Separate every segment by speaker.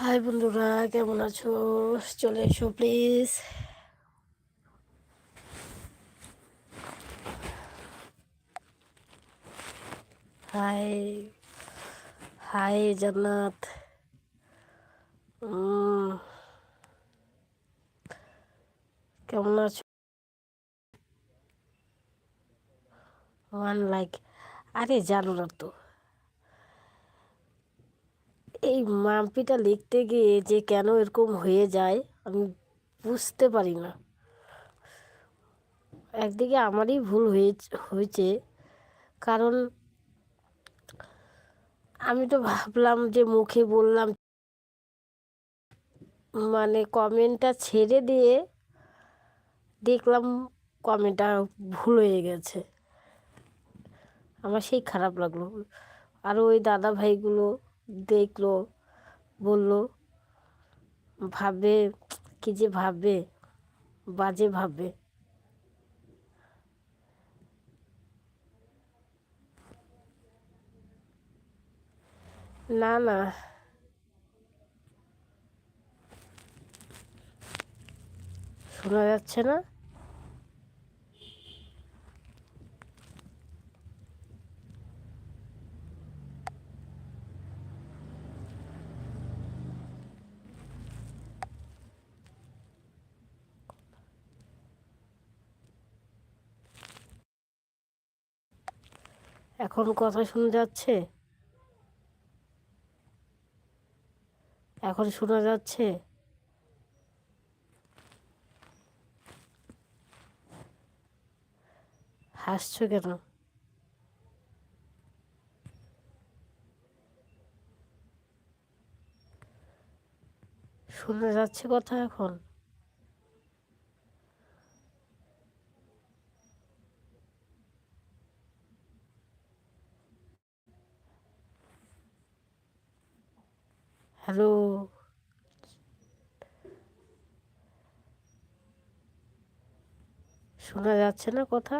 Speaker 1: High বন্ধুরা, কেমন আছো? চলে এসো প্লিজ হাই হাই জান্নাত। কেমন আছো? ওয়ান লাইক আরে জানো না তো। এই মাম্পিটা লিখতে গিয়ে যে কেন এরকম হয়ে যায়, আমি বুঝতে পারি না। একদিকে আমারই ভুল হয়ে হয়েছে, কারণ আমি তো ভাবলাম যে মুখে বললাম মানে কমেন্টটা ছেড়ে দিয়ে দেখলাম কমেন্টটা ভুল হয়ে গেছে। আমার সেই খারাপ লাগল। আর ওই দাদা ভাইগুলো দেখল বলল ভাবে কি যে ভাববে? বাজে ভাববে। না না। শোনা যাচ্ছে না? এখন কথা শোনা যাচ্ছে? এখন শোনা যাচ্ছে? হাসছো কেন? শোনা যাচ্ছে কথা এখন? হ্যালো শোনা যাচ্ছে না কথা?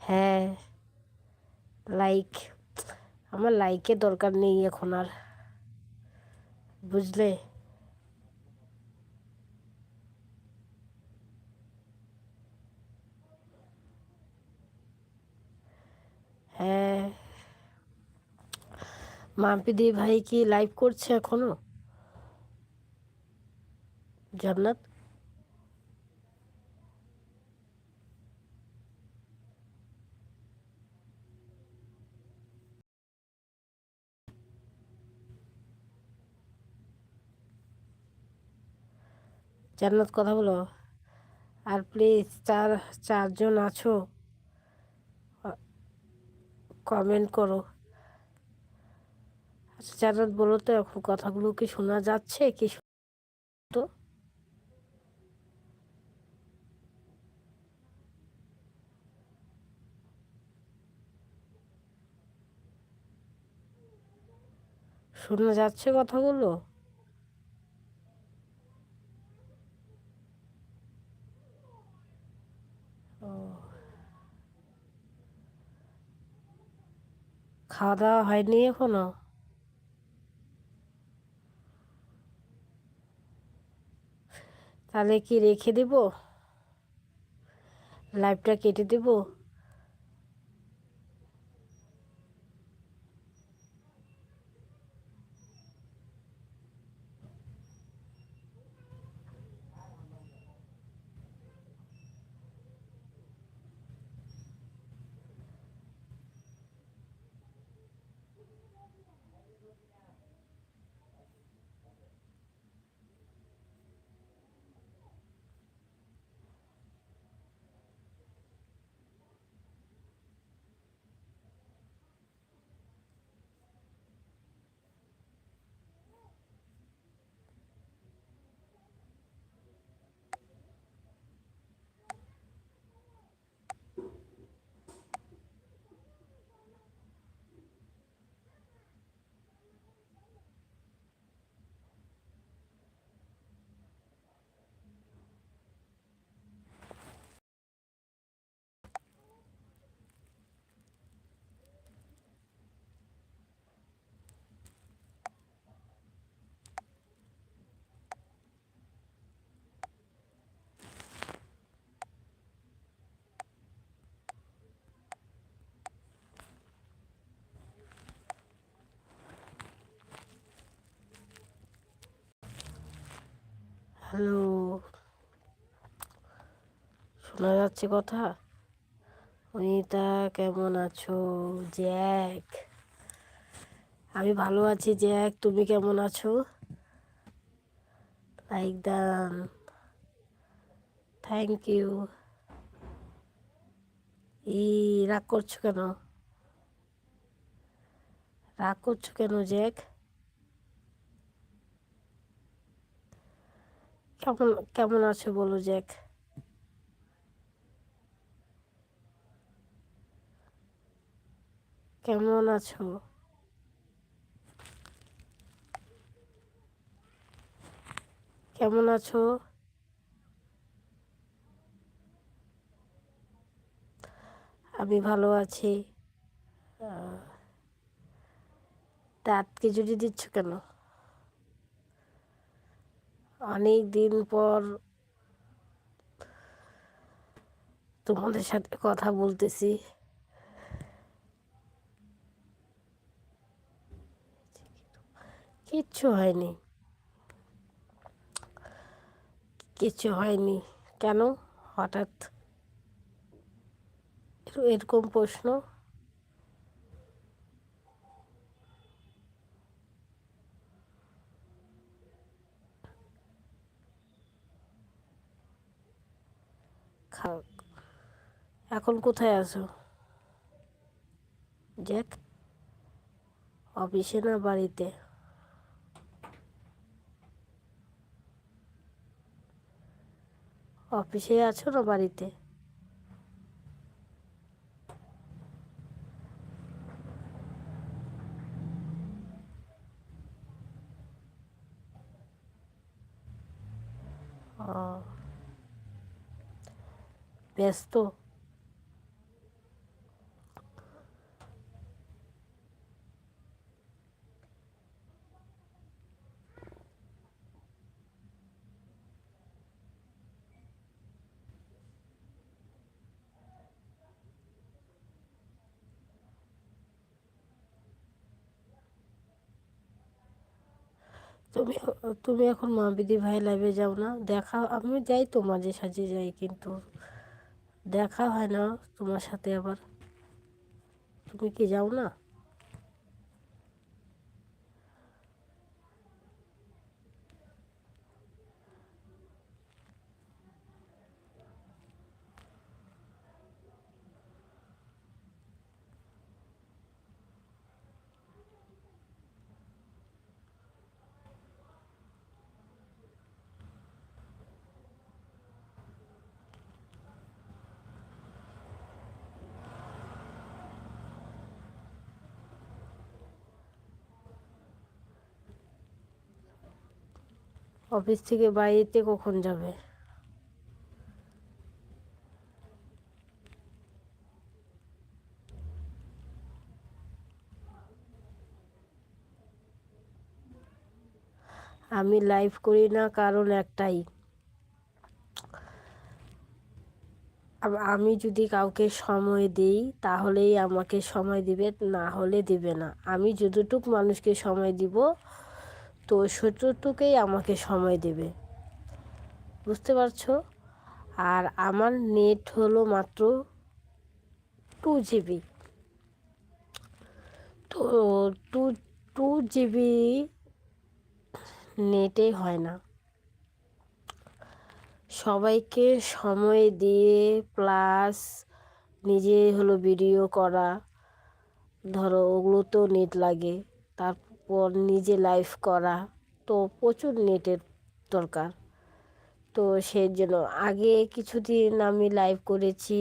Speaker 1: হ্যাঁ লাইক আমার লাইকের দরকার নেই এখন আর বুঝলে? হ্যাঁ। মাম্পি দি ভাই কি লাইভ করছে এখনও? জান্নাত? জান্নাত, কথা বলো। আর প্লিজ চার, চারজন আছো। কমেন্ট করো। আচ্ছা জানাত বলো তো এখন কথাগুলো কি শোনা যাচ্ছে? কি তো? শোনা যাচ্ছে কথাগুলো ও খাওয়া দাওয়া হয়নি এখনও? তাহলে কি রেখে দেব? লাইফটা কেটে দেব? হ্যালো। শোনা যাচ্ছে কথা? অনিতা, কেমন আছো? জ্যাক। আমি ভালো আছি জ্যাক, তুমি কেমন আছো? লাইক দান থ্যাংক ইউ। ই, রাগ করছ কেন? রাগ করছ কেন জ্যাক? কেমন কেমন আছো বলো জ্যাক কেমন আছো? কেমন আছো? আমি ভালো আছি। দাঁত খিচুড়ি দিচ্ছ কেন? অনেক দিন পর তোমাদের সাথে কথা বলতেছি। কিচ্ছু হয়নি। কিচ্ছু হয়নি। কেন? হঠাৎ এরকম প্রশ্ন। এখন কোথায় আছো? জ্যাক অফিসে না বাড়িতে? অফিসে আছো না বাড়িতে? ব্যস্ত? তুমি এখন মা বিদি ভাই লাইভে যাও না। দেখা, আমি যাই তো মাঝে সাঝে যাই কিন্তু দেখা হয় না তোমার সাথে আবার। তুমি কি যাও না? অফিস থেকে বাড়িতে কখন যাবে? আমি লাইভ করি না, কারণ একটাই। আমি যদি কাউকে সময় দিই, তাহলেই আমাকে সময় দিবে, না হলে দিবে না। আমি যতটুক মানুষকে সময় দিব তো সেটুকুই আমাকে সময় দেবে। বুঝতে পারছ? আর আমার নেট হলো মাত্র টু জিবি তো টু টু জিবি নেটে হয় না। সবাইকে সময় দিয়ে প্লাস নিজে হলো ভিডিও করা। ধরো ওগুলো তো নেট লাগে। তারপর নিজে লাইভ করা তো প্রচুর নেটের দরকার। তো সেই জন্য আগে কিছুদিন আমি লাইভ করেছি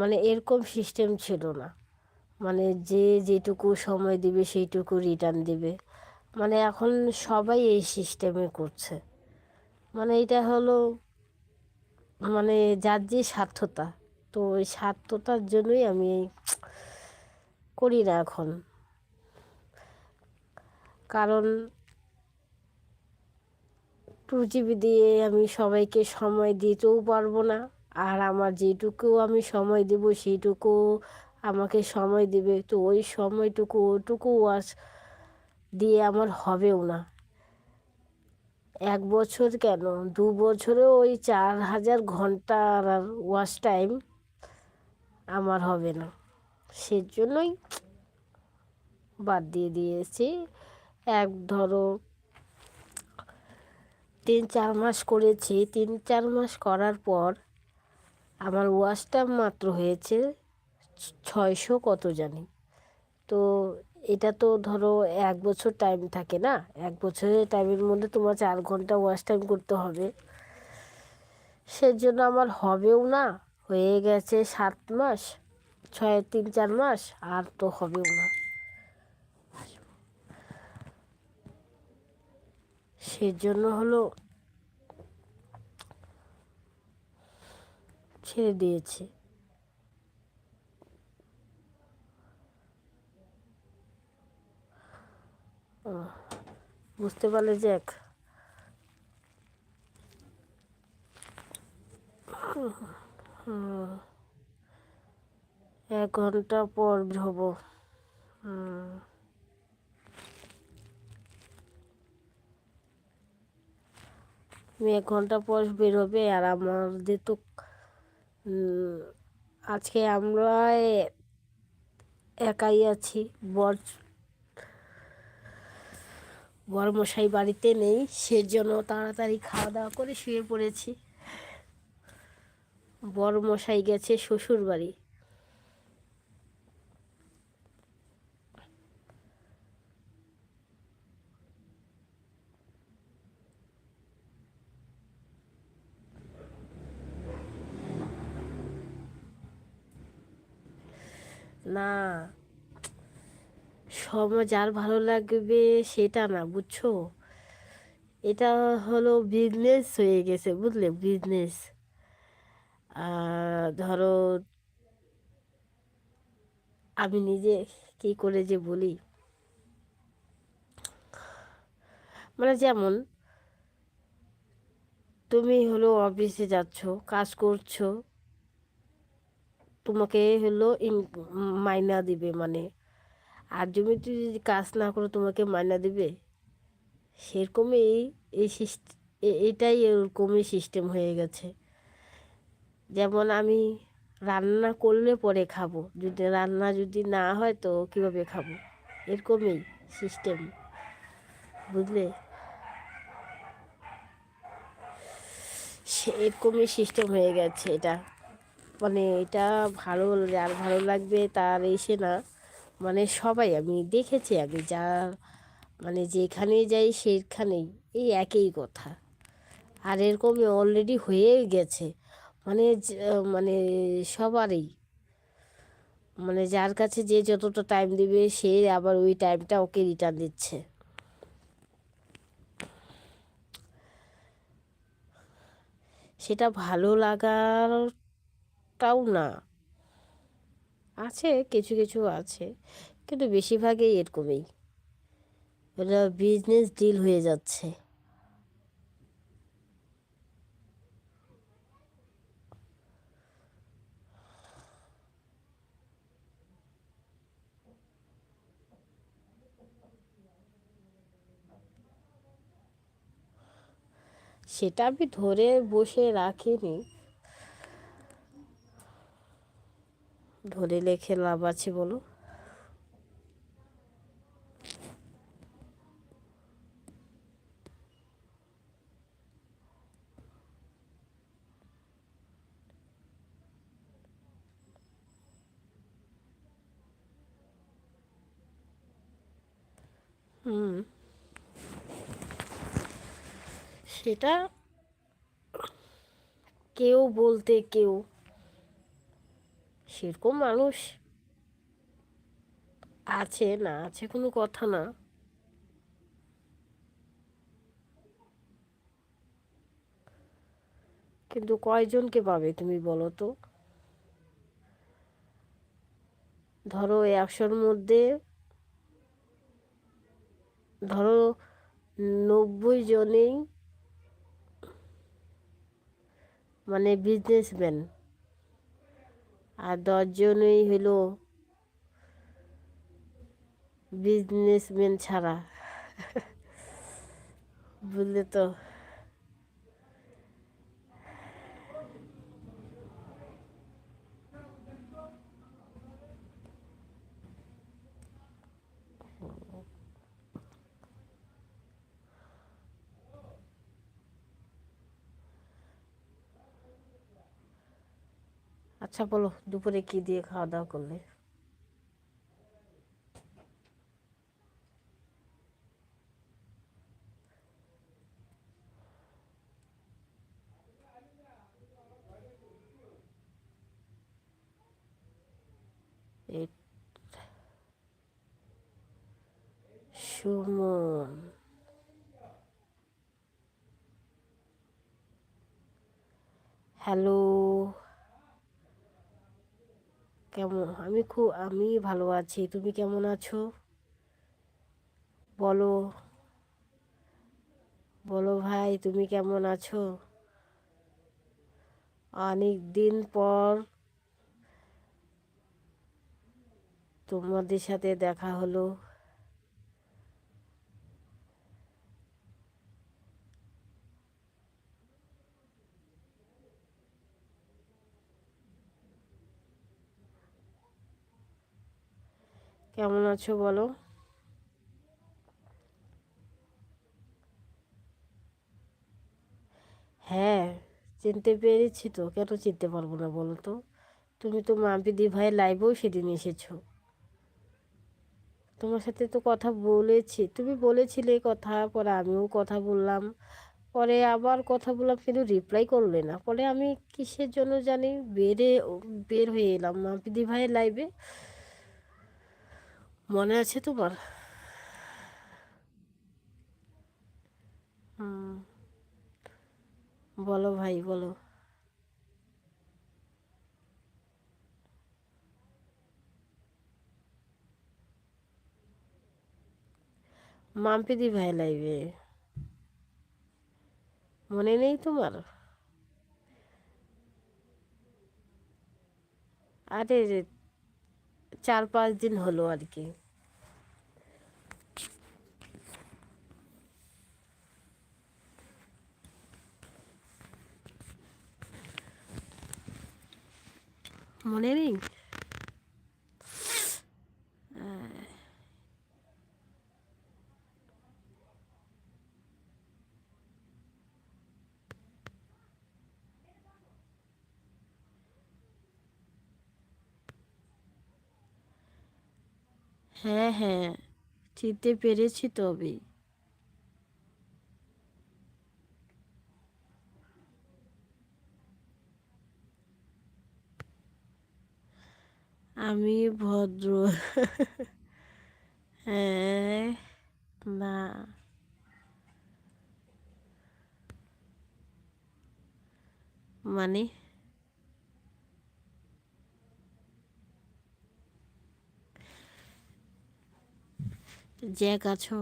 Speaker 1: মানে এরকম সিস্টেম ছিল না। মানে যে যেটুকু সময় দিবে সেইটুকু রিটার্ন দিবে। মানে এখন সবাই এই সিস্টেমে করছে। মানে এটা হলো মানে যার যে স্বার্থতা, তো ওই স্বার্থতার জন্যই আমি করি না এখন। কারণ টু জিবি দিয়ে আমি সবাইকে সময় দিতেও পারব না। আর আমার যেটুকু আমি সময় দেব সেইটুকু আমাকে সময় দেবে। তো ওই সময়টুকু, ওটুকু ওয়াশ দিয়ে আমার হবেও না। এক বছর কেন? দু বছরে ওই চার হাজার ঘণ্টা ওয়াশ টাইম আমার হবে না। সেজন্যই বাদ দিয়ে দিয়েছি। এক ধরো, তিন চার মাস করেছি। তিন চার মাস করার পর আমার ওয়াশ টাইম মাত্র হয়েছে ছয়শো কত জানি। তো এটা তো ধরো এক বছর টাইম থাকে না? এক বছরের টাইমের মধ্যে তোমার চার ঘণ্টা ওয়াশ টাইম করতে হবে। সেজন্য আমার হবেও না, হয়ে গেছে সাত মাস, ছয়, তিন, চার মাস, আর তো হবেও না। সেজন্য হলো ছেড়ে দিয়েছি। বুঝতে পারলে যে এক। এক ঘণ্টা পর হব হুম। এক ঘণ্টা পর বেরোবে আর আমাদের তো আজকে আমরা একাই আছি। বর, বরমশাই বাড়িতে নেই, সেজন্য তাড়াতাড়ি খাওয়া দাওয়া করে শুয়ে পড়েছি। বরমশাই গেছে শ্বশুর বাড়ি না। সময় যার ভালো লাগবে সেটা না, বুঝছ? এটা হলো বিজনেস হয়ে গেছে, বুঝলে? বিজনেস ধরো, আমি নিজে কী করে যে বলি? মানে যেমন, তুমি হলো অফিসে যাচ্ছ, কাজ করছ তোমাকে হলো মাইনা দিবে মানে। আর তুমি যদি কাজ না করো, তোমাকে মাইনা দিবে? সেরকমই এই এটাই এরকমই সিস্টেম হয়ে গেছে। যেমন আমি রান্না করলে পরে খাব, যদি রান্না যদি না হয় তো কীভাবে খাব? এরকমই সিস্টেম বুঝলে? সে, এরকমই সিস্টেম হয়ে গেছে এটা। মানে এটা ভালো যার ভালো লাগবে তার এসে না। মানে সবাই আমি দেখেছি আমি যা মানে যেখানে যাই সেখানেই, এই একই কথা। আর এরকমই অলরেডি হয়ে গেছে। মানে মানে সবারই। মানে যার কাছে যে যতটা টাইম দিবে সে আবার ওই টাইমটা ওকে রিটার্ন দিচ্ছে। সেটা ভালো লাগারটাও না। আছে, কিছু কিছু আছে, কিন্তু বেশিরভাগই এরকমই। এটা বিজনেস ডিল হয়ে যাচ্ছে। সেটা আমি ধরে বসে রাখিনি। ধরে লেখে লাভ আছে বলো। হুম। সেটা কেউ বলতে কেউ সেরকম মানুষ আছে, না আছে কোনো কথা না। কিন্তু কয়জনকে পাবে তুমি বলো তো? ধরো একশোর মধ্যে ধরো নব্বই জনেই মানে বিজনেসম্যান আর দশজনই হলো বিজনেসম্যান ছাড়া। বুঝলে তো? আচ্ছা বলো দুপুরে কি দিয়ে খাওয়া দাওয়া করলে? সুমন। হ্যালো। কেমন? আমি খুব, আমি ভালো আছি। তুমি কেমন আছো? বলো। বলো ভাই, তুমি কেমন আছো? অনেক দিন পর তোমাদের সাথে দেখা হলো। কেমন আছো বলো? হ্যাঁ চিনতে পেরেছি তো। কেন চিনতে পারব না বলো তো? তুমি তো মাম্পিদি ভাই লাইভেও সেদিন এসেছ। তোমার সাথে তো কথা বলেছি। তুমি বলেছিলে কথা, পরে আমিও কথা বললাম। পরে আবার কথা বললাম, কিন্তু রিপ্লাই করলে না। পরে আমি কিসের জন্য জানি বেরে বের হয়ে এলাম মাম্পিদি ভাইয়ের লাইভে মনে আছে তোমার? বলো ভাই বলো। মাম্পিদি ভাই লাইবে মনে নেই তোমার? আরে চার পাঁচ দিন হলো আর কি। মনে নেই হ্যাঁ হ্যাঁ চিনতে পেরেছি তবে। আমি ভদ্র। হ্যাঁ না। মানে? জ্যাক আছো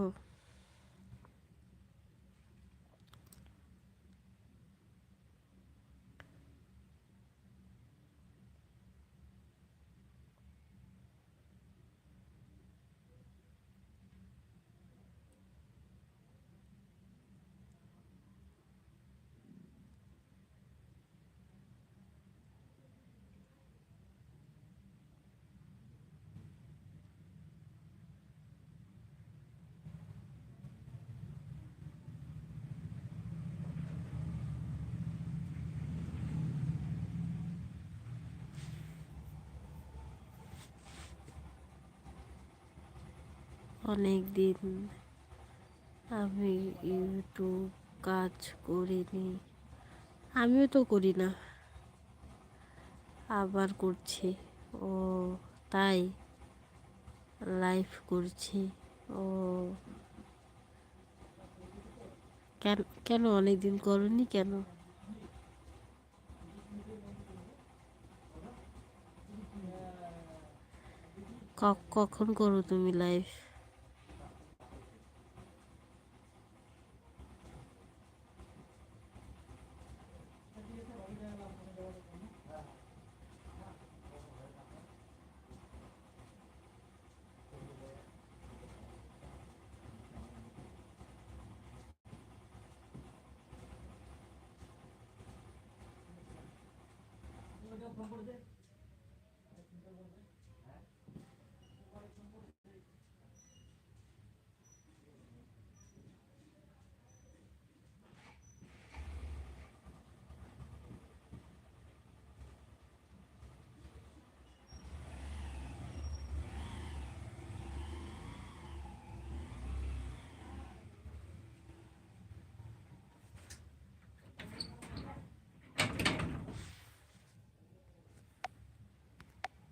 Speaker 1: অনেক দিন আমি ইউটিউব কাজ করিনি। আমিও তো করি না, আবার করছি। ও, তাই লাইভ করছি। ও, কেন কেন অনেক দিন করনি কেন? কখন করো তুমি লাইভ
Speaker 2: ಬಂದ್ಬಿಡುದೆ